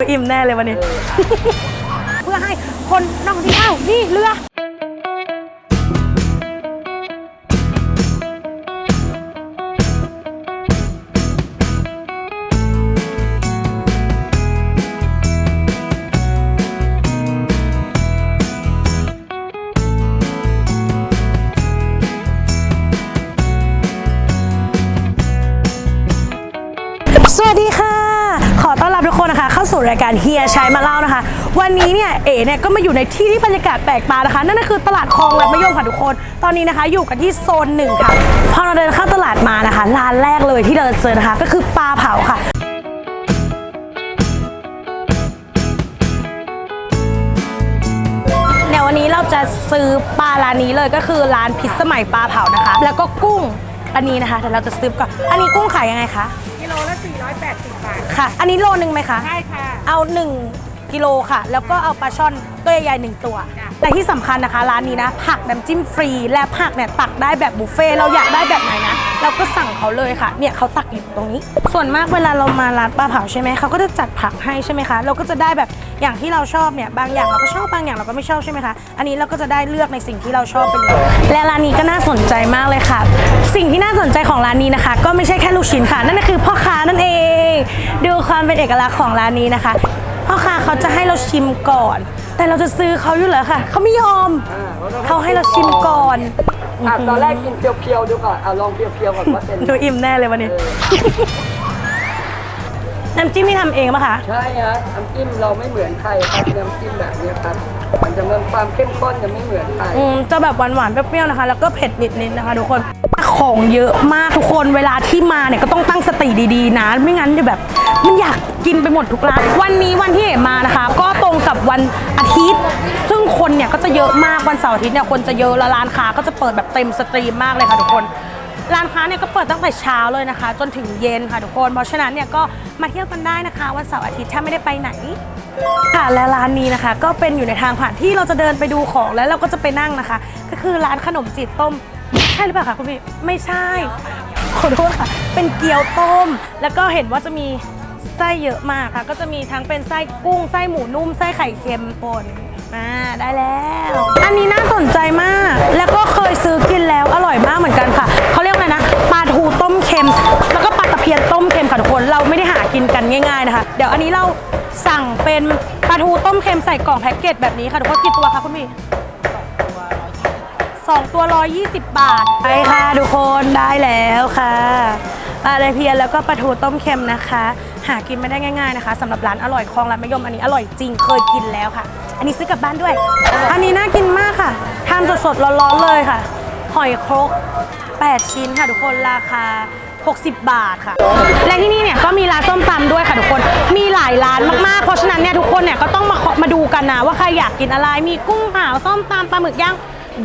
อิ่มแน่เลยวันนี้ เพื่อให้คนนักท่องเที่ยวนี่เรือ ทุกคนนะคะ เข้าสู่รายการเฮียชัยมาเล่านะคะ วันนี้เนี่ยเอ๋เนี่ยก็มาอยู่ในที่ที่บรรยากาศแปลกตานะคะ นั่นก็คือตลาดคลองลัดมะยมค่ะทุกคน ตอนนี้นะคะ อยู่กันที่โซนหนึ่งค่ะ พอเราเดินเข้าตลาดมานะคะร้านแรกเลยที่เราจะเจอนะคะ ก็คือปลาเผาค่ะเดี๋ยววันนี้เราจะซื้อปลาร้านนี้เลยก็คือร้านพิษสมัยปลาเผานะคะ แล้วก็กุ้ง อันนี้นะคะเดี๋ยวเราจะซื้อก่อนอันนี้กุ้งขายยังไงคะกิโลละ 480 บาท ค่ะ อันนี้โลนึงไหมคะ ใช่ค่ะ เอา 1 กิโลค่ะ แล้วก็เอาปลาช่อนตัวใหญ่ๆหนึ่งตัว จ้ะ แต่ที่สำคัญนะคะ ร้านนี้นะ ผักน้ำจิ้มฟรี และผักเนี่ยตักได้แบบบุฟเฟ่ต์เราอยากได้แบบไหนนะ เราก็สั่งเขาเลยค่ะ เนี่ยเขาตักอยู่ตรงนี้ ส่วนมากเวลาเรามาร้านปลาเผาใช่ไหมเขาก็จะจัดผักให้ใช่ไหมคะ เราก็จะได้แบบ อย่างที่เราชอบเนี่ยบางอย่างเราก็ชอบบางอย่างเราก็ไม่ชอบใช่ไหมคะ อันนี้เราก็จะได้เลือกในสิ่งที่เราชอบไปเลยและร้านนี้ก็น่าสนใจมากเลยค่ะ สิ่งที่น่าสนใจของร้านนี้นะคะ ก็ไม่ใช่แค่ลูกชิ้นค่ะ นั่นก็คือพ่อค้านั่นเอง ดูความเป็นเอกลักษณ์ของร้านนี้นะคะพ่อค้าเขาจะให้เราชิมก่อน แต่เราจะซื้อเขาอยู่เหรอค่ะเขาไม่ยอมเขาให้เราชิมก่อนอะตอนแรกกินเพียวๆดูก่อนเอาลองเพียวๆก่อนว่าเป็นดูอิ่มแน่เลยวันนี้ น้ำจิ้มที่ทำเองปะคะ ใช่ฮะน้ำจิ้มเราไม่เหมือนใครครับน้ำจิ้มแบบนี้ครับ มันจะมีความเข้มข้นจะไม่เหมือนใครอืมจะแบบหวานๆเปรี้ยวๆนะคะ แล้วก็เผ็ดนิดๆนะคะทุกคน ของเยอะมากทุกคนเวลาที่มาเนี่ยก็ต้องตั้งสติดีๆนะ ไม่งั้นจะแบบมันอยากกินไปหมดทุกร้านวันนี้วันที่เอ๋มานะคะ ก็ตรงกับวันอาทิตย์ ซึ่งคนเนี่ยก็จะเยอะมากวันเสาร์อาทิตย์เนี่ยคนจะเยอะแล้วร้านค้าก็จะเปิดแบบเต็มสตรีมมากเลยค่ะทุกคน ร้านค้าเนี่ยก็เปิดตั้งแต่เช้าเลยนะคะ จนถึงเย็นค่ะทุกคน เพราะฉะนั้นเนี่ยก็มาเที่ยวกันได้นะคะ วันเสาร์อาทิตย์ถ้าไม่ได้ไปไหนค่ะและร้านนี้นะคะ ก็เป็นอยู่ในทางผ่านที่เราจะเดินไปดูของแล้วเราก็จะไปนั่งนะคะ ก็คือร้านขนมจีบต้ม ใช่หรือเปล่าคะคุณพี่ไม่ใช่ขอโทษค่ะ เป็นเกี๊ยวต้ม แล้วก็เห็นว่าจะมีไส้เยอะมากค่ะ ก็จะมีทั้งเป็นไส้กุ้งไส้หมูนุ่มไส้ไข่เค็มปนอ่าได้แล้ว อันนี้น่าสนใจมาก แล้วก็เคยซื้อกินแล้วอ เดี๋ยวอันนี้เราสั่งเป็นปลาทูต้มเค็มใส่กล่องแพ็กเกจแบบนี้ค่ะทุกคนกี่ตัวคะคุณพี่สองตัว120บาทไปค่ะทุกคนได้แล้วค่ะปลาตะเพียนแล้วก็ปลาทูต้มเค็มนะคะ หากินไม่ได้ง่ายๆนะคะสำหรับร้านอร่อยคลองร้านมะยมอันนี้อร่อยจริงเคยกินแล้วค่ะ อันนี้ซื้อกลับบ้านด้วย อันนี้น่ากินมากค่ะทำสดๆร้อนๆเลยค่ะหอยครก 8 ชิ้นค่ะทุกคนราคา 60 บาทค่ะ และที่นี่เนี่ยก็มีร้านส้มตำด้วยค่ะทุกคน มีหลายร้านมากๆ เพราะฉะนั้นเนี่ยทุกคนเนี่ยก็ต้องมาขอมาดูกันนะว่าใครอยากกินอะไร มีกุ้งเผาส้มตำปลาหมึกย่าง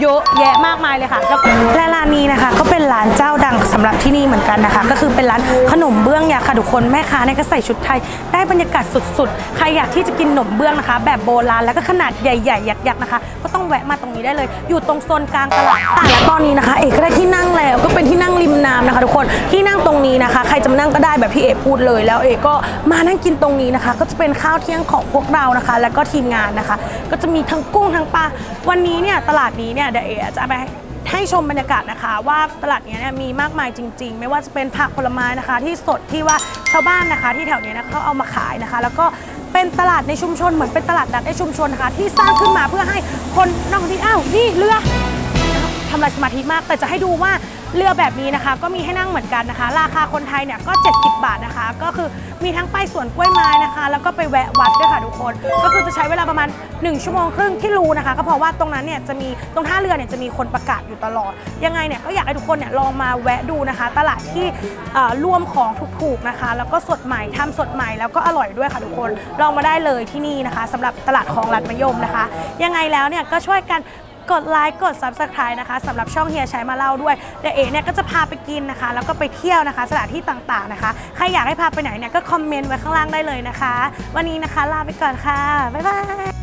เยอะแยะมากมายเลยค่ะ และร้านนี้นะคะก็เป็นร้านเจ้า สำหรับที่นี่เหมือนกันนะคะ ก็คือเป็นร้านขนมเบื้องยักษ์ค่ะทุกคนแม่ค้าเนี่ยก็ใส่ชุดไทย ได้บรรยากาศสุดๆ ใครอยากที่จะกินขนมเบื้องนะคะ แบบโบราณแล้วก็ขนาดใหญ่ๆ ยักษ์ๆนะคะ ก็ต้องแวะมาตรงนี้ได้เลย อยู่ตรงโซนกลางตลาดแต่และตอนนี้นะคะ เอกก็ได้ที่นั่งแล้วก็เป็นที่นั่งริมน้ำนะคะ ทุกคนที่นั่งตรงนี้นะคะ ใครจะมานั่งก็ได้แบบพี่เอกพูดเลย แล้วเอกก็มานั่งกินตรงนี้นะคะ ก็จะเป็นข้าวเที่ยงของพวกเรานะคะ แล้วก็ทีมงานนะคะ ก็จะมีทั้งกุ้งทั้งปลาวันนี้เนี่ยตลาดนี้เนี่ยเดี๋ยวเอกจะไป ให้ชมบรรยากาศนะคะ ว่าตลาดนี้เนี่ยมีมากมายจริง ๆ ไม่ว่าจะเป็นผักผลไม้นะคะ ที่สดที่ว่าชาวบ้านนะคะ ที่แถวเนี้ยนะเขาเอามาขายนะคะ แล้วก็เป็นตลาดในชุมชนเหมือนเป็นตลาดนัดในชุมชนนะคะที่สร้างขึ้นมาเพื่อให้คนนอกของที่อ้าวนี่เรือทำลายสมาธิมาก แต่จะให้ดูว่า เรือแบบนี้นะคะ ก็มีให้นั่งเหมือนกันนะคะ ราคาคนไทยเนี่ยก็ 70 บาทนะคะ ก็คือมีทั้งไปสวนกล้วยไม้นะคะ แล้วก็ไปแวะวัดด้วยค่ะทุกคน ก็คือจะใช้เวลาประมาณ 1 ชั่วโมงครึ่งที่รู้นะคะ ก็เพราะว่าตรงนั้นเนี่ยจะมีตรงท่าเรือเนี่ยจะมีคนประกาศอยู่ตลอด ยังไงเนี่ยก็อยากให้ทุกคนเนี่ยลองมาแวะดูนะคะ ตลาดที่เอ่อรวมของถูกๆนะคะ แล้วก็สดใหม่ทำสดใหม่แล้วก็อร่อยด้วยค่ะทุกคนลองมาได้เลยที่นี่นะคะสำหรับตลาดของรัดมะยมนะคะ ยังไงแล้วเนี่ยก็ช่วยกัน กดไลค์กด Subscribe นะคะสำหรับช่องเฮียชัยมาเล่าด้วยเดี๋ยวเอ๋เนี่ยก็จะพาไปกินนะคะ แล้วก็ไปเที่ยวนะคะ สถานที่ต่างๆนะคะ ใครอยากให้พาไปไหนเนี่ยก็คอมเมนต์ไว้ข้างล่างได้เลยนะคะ วันนี้นะคะลาไปก่อนค่ะ บ๊ายบาย